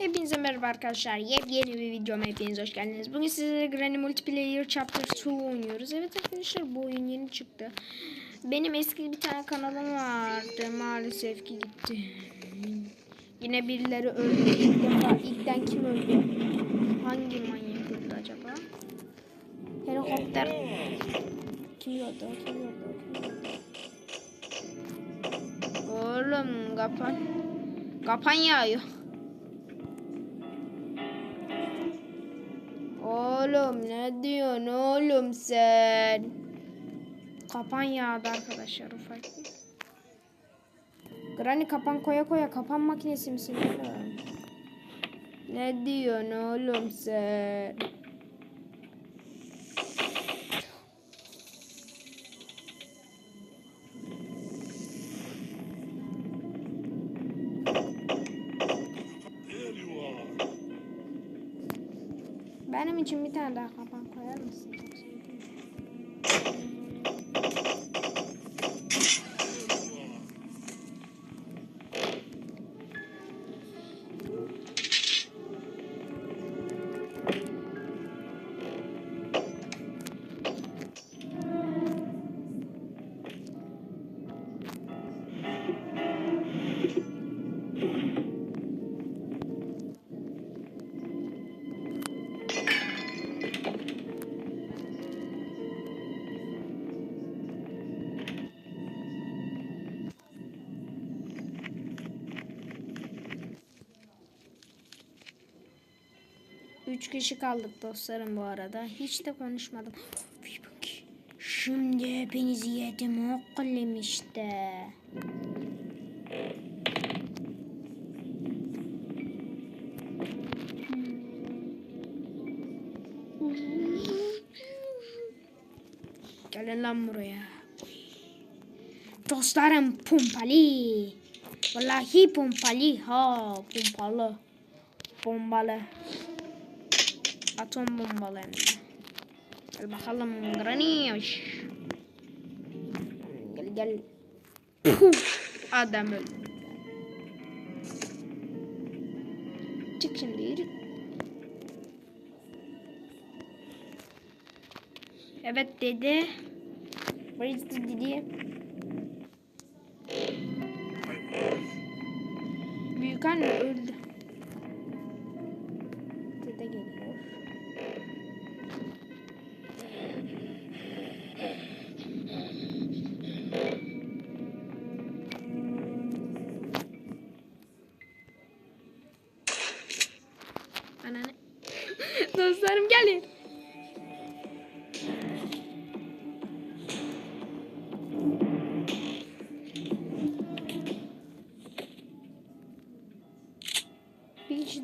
Hepinize merhaba arkadaşlar. Yepyeni bir videoma hepiniz hoş geldiniz. Bugün sizlere Granny Multiplayer Chapter 2 oynuyoruz. Evet arkadaşlar bu oyun yeni çıktı. Benim eski bir tane kanalım vardı. Maalesef ki gitti. Yine birileri öldü. İlk defa ilkten kim öldü? Hangi manyak öldü acaba? Helikopter. Kim gördü? Kim gördü? Oğlum kapan. Kapan yağıyor. Oğlum ne diyorsun oğlum sen? Kapan yağdı arkadaşlar ufak. Granny kapan koya koya kapan makinesi misin? Ne diyorsun oğlum sen? Benim için bir tane daha kapan 3 kişi kaldık dostlarım bu arada. Hiç de konuşmadım. Şimdi hepinizi yedim okulum işte. Gelin lan buraya. Dostlarım pompalı. Vallahi pompalı ha pompalı. Bombalı. Atom de. Gel bakalım Granny. Şş. Gel gel. Adam öldü. Çık şimdi yürü. Evet dedi. Where is the dedi? Büyük anne öldü.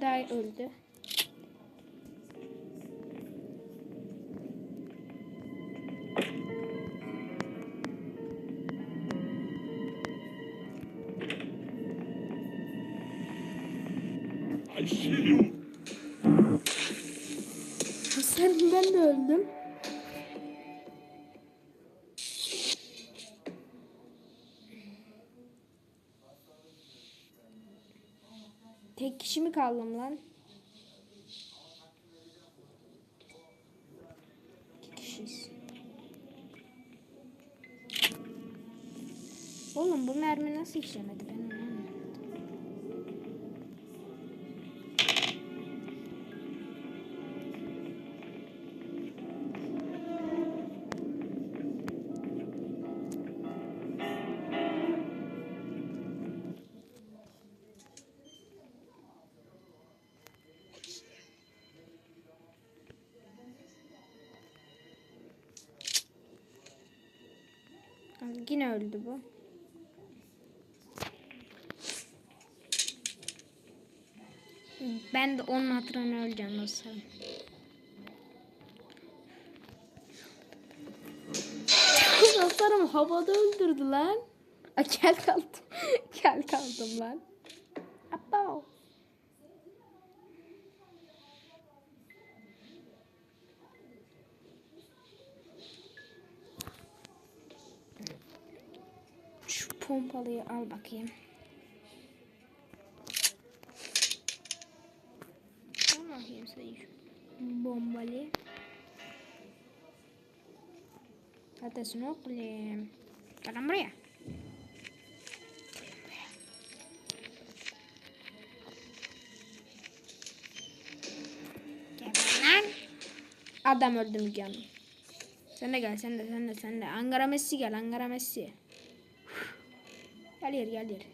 Kişi öldü. Tek kişi mi kaldım lan? İki kişiyiz. Oğlum bu mermi nasıl işlemedi ben Yine öldü bu. Ben de onun hatırına öleceğim dostlarım. dostlarım havada öldürdü lan. A, gel kaldım. gel kaldım lan. Pompalıyı al bakayım. Neredesin oğlum? Gel lan buraya. Gel lan. Adam öldü Müge Hanım. Sen de gel, sen de, sen de, sen de. Ankara Messi gel, Ankara Messi. Gel yer, gel yer.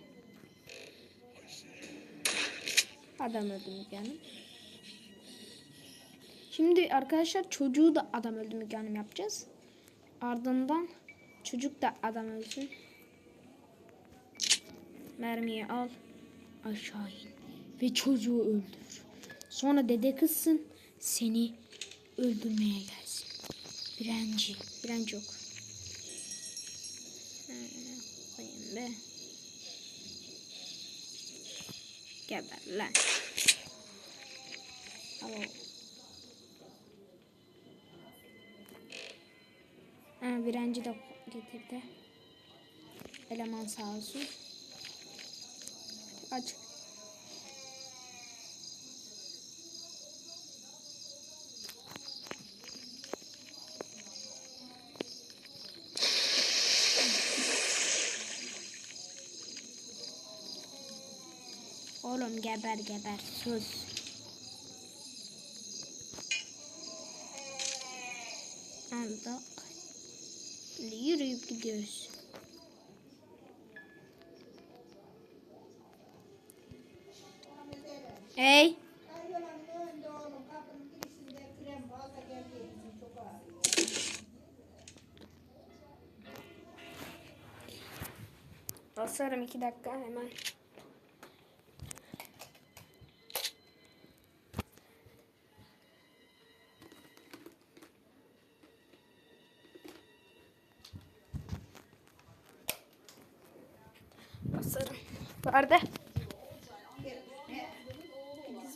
Adam öldü Müge Hanım. Şimdi arkadaşlar çocuğu da adam öldü Müge Hanım yapacağız. Ardından çocuk da adam ölsün. Mermiyi al. Aşağı in. Ve çocuğu öldür. Sonra dede kızsın. Seni öldürmeye gelsin. Direnci. Direnci yok. Koyayım be. Geber lan. Ha, direnci de getirdi. Eleman sağ olsun. Aç. Oğlum geber geber sus. Böyle yürüyüp gidiyoruz. Hey. Basarım iki dakika hemen. Vardı.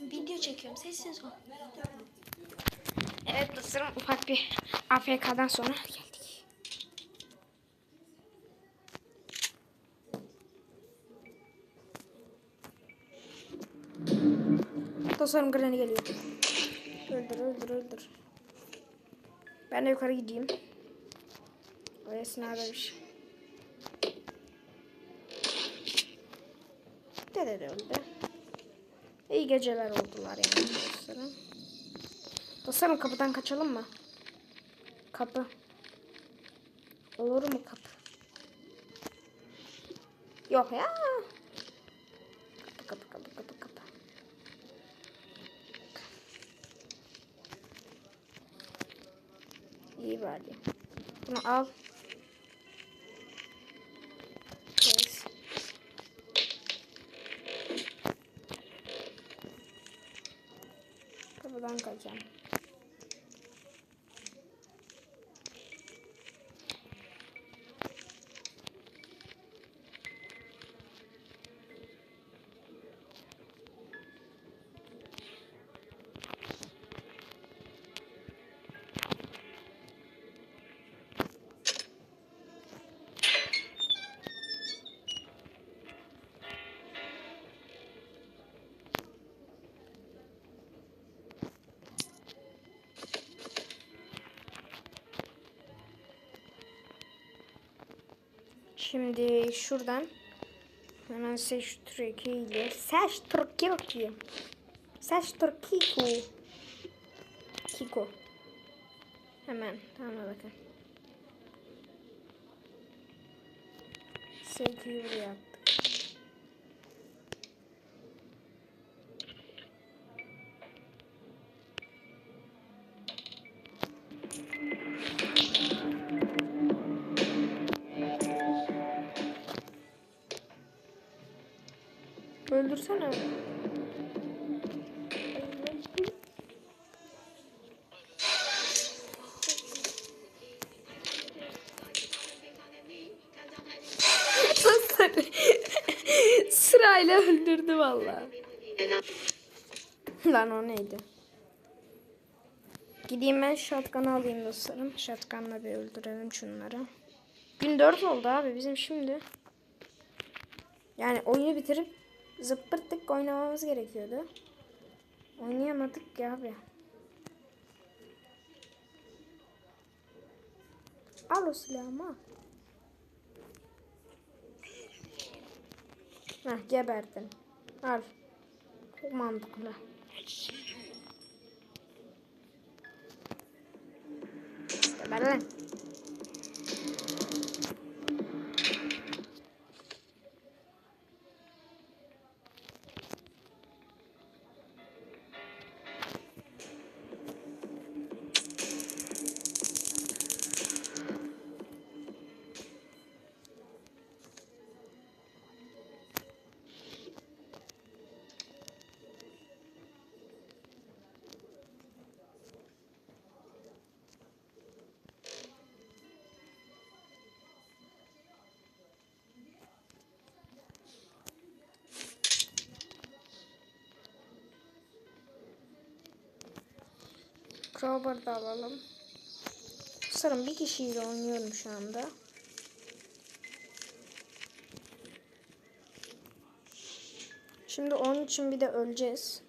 Video çekiyorum. Sessiz ol. Evet dostlarım ufak bir AFK'dan sonra geldik. Dostlarım Granny geliyor. Öldür öldür öldür. Ben de yukarı gideyim. O esnada bir şey. Dede de öldü. İyi geceler oldular yani dostlarım. Dostlarım kapıdan kaçalım mı? Kapı. Olur mu kapı? Yok ya. Kapı kapı kapı kapı kapı. İyi bari. Bunu al. Kapıdan Şimdi şuradan hemen seç Türkiye ile. Seç Türkiye seç Türkiye Kiko. Hemen tamam bakın. Sevgiyi buraya öldürsene Sırayla öldürdü vallahi. Lan o neydi? Gideyim ben shotgun'ı alayım dostlarım. Shotgun'la bir öldürelim şunları. Gün 4 oldu abi bizim şimdi. Yani oyunu bitirip zıppırttık oynamamız gerekiyordu. Oynayamadık ya abi. Al o silahımı al. Heh geberdim. Al. Çok mantıklı. Geber lan. Crowbar'ı da alalım. Sanırım bir kişiyle oynuyorum şu anda. Şimdi onun için bir de öleceğiz.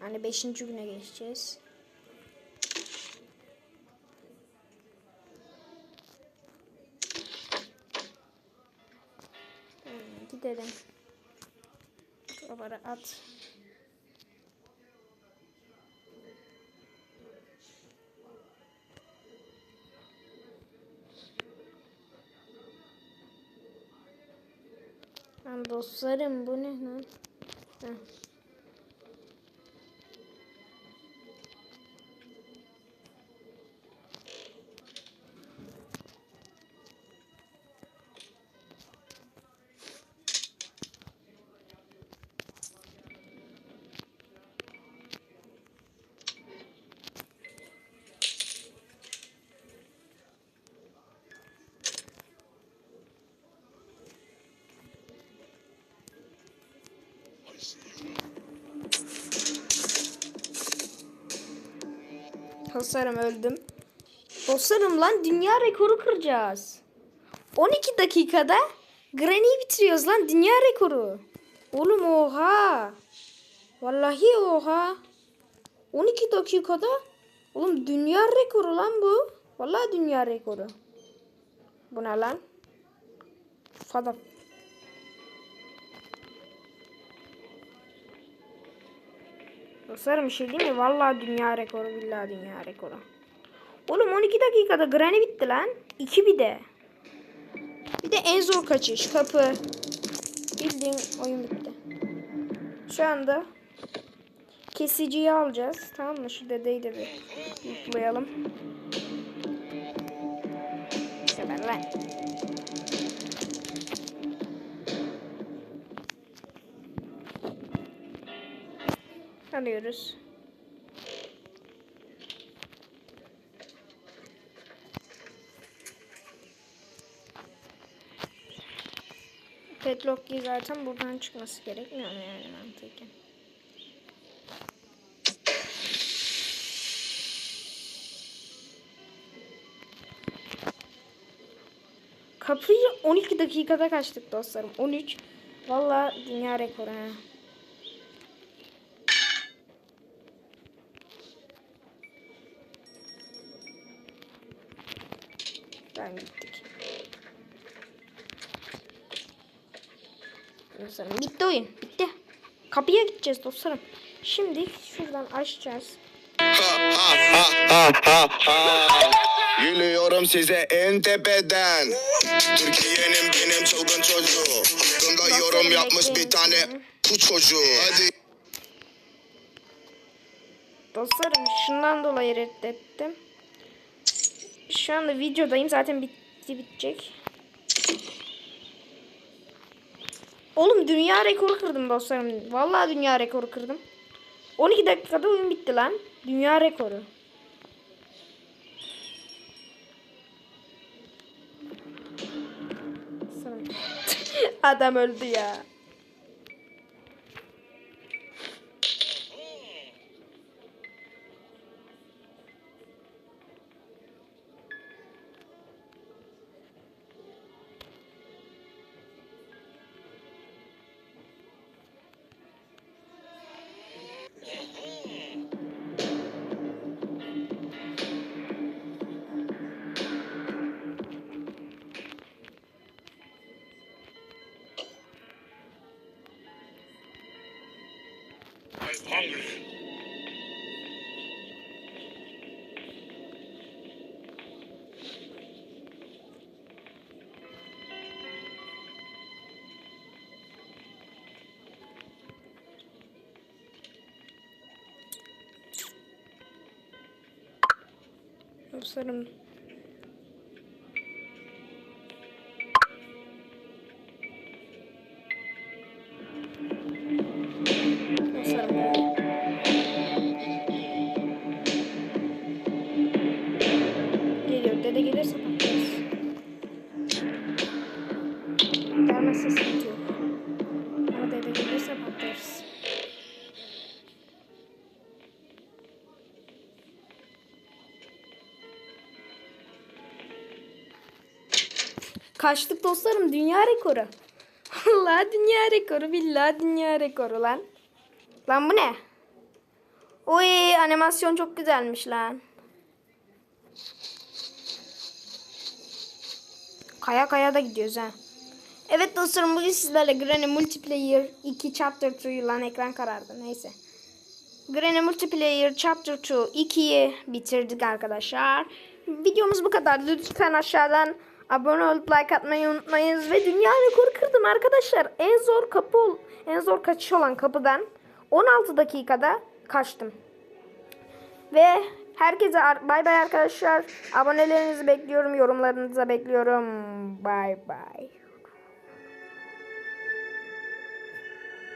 Hani 5. güne geçeceğiz. Gidelim. Crowbar'ı at. Lan dostlarım bu ne lan? Heh. Dostlarım öldüm. Dostlarım lan dünya rekoru kıracağız. 12 dakikada Granny'i bitiriyoruz lan dünya rekoru. Oğlum oha. Vallahi oha. 12 dakikada oğlum dünya rekoru lan bu. Vallahi dünya rekoru. Bu ne lan? Fada. Dostlarım bir şey değil mi? Vallahi dünya rekoru billahi dünya rekoru. Oğlum 12 dakikada Granny bitti lan. 2 bir de. Bir de en zor kaçış kapı. Bildiğin oyun bitti. Şu anda kesiciyi alacağız. Tamam mı? Şu dedeyi de bir yükleyelim. Geber lan. Alıyoruz. Petlock key zaten buradan çıkması gerekmiyor mu yani mantıken? Kapıyı 12 dakikada kaçtık dostlarım. 13. Valla dünya rekoru ha. Ben gittik. Dostlarım bitti oyun. Bitti. Kapıya gideceğiz dostlarım. Şimdi şuradan açacağız. Gülüyorum size en tepeden Türkiye'nin benim çılgın çocuğu Hakkımda yorum yapmış bir tane bu çocuğu Hadi Dostlarım şundan dolayı reddettim. Şu anda videodayım. Zaten bitti bitecek. Oğlum dünya rekoru kırdım dostlarım. Vallahi dünya rekoru kırdım. 12 dakikada oyun bitti lan. Dünya rekoru. Adam öldü ya. Hungry. Dostlarım. Dostlarım. Gelmezse sıkıntı yok. Ama dede gelirse patlarız. Kaçtık dostlarım dünya rekoru. Allah dünya rekoru billahi dünya rekoru lan. Lan bu ne? Oy animasyon çok güzelmiş lan. Kaya kaya da gidiyoruz ha. Evet dostlarım bugün sizlerle Granny Multiplayer 2 Chapter 2 lan ekran karardı neyse. Granny Multiplayer Chapter 2 2'yi bitirdik arkadaşlar. Videomuz bu kadar. Lütfen aşağıdan abone olup like atmayı unutmayınız. Ve dünya rekoru kırdım arkadaşlar. En zor kapı en zor kaçış olan kapıdan 16 dakikada kaçtım. Ve herkese bay bay arkadaşlar. Abonelerinizi bekliyorum. Yorumlarınızı bekliyorum. Bay bay.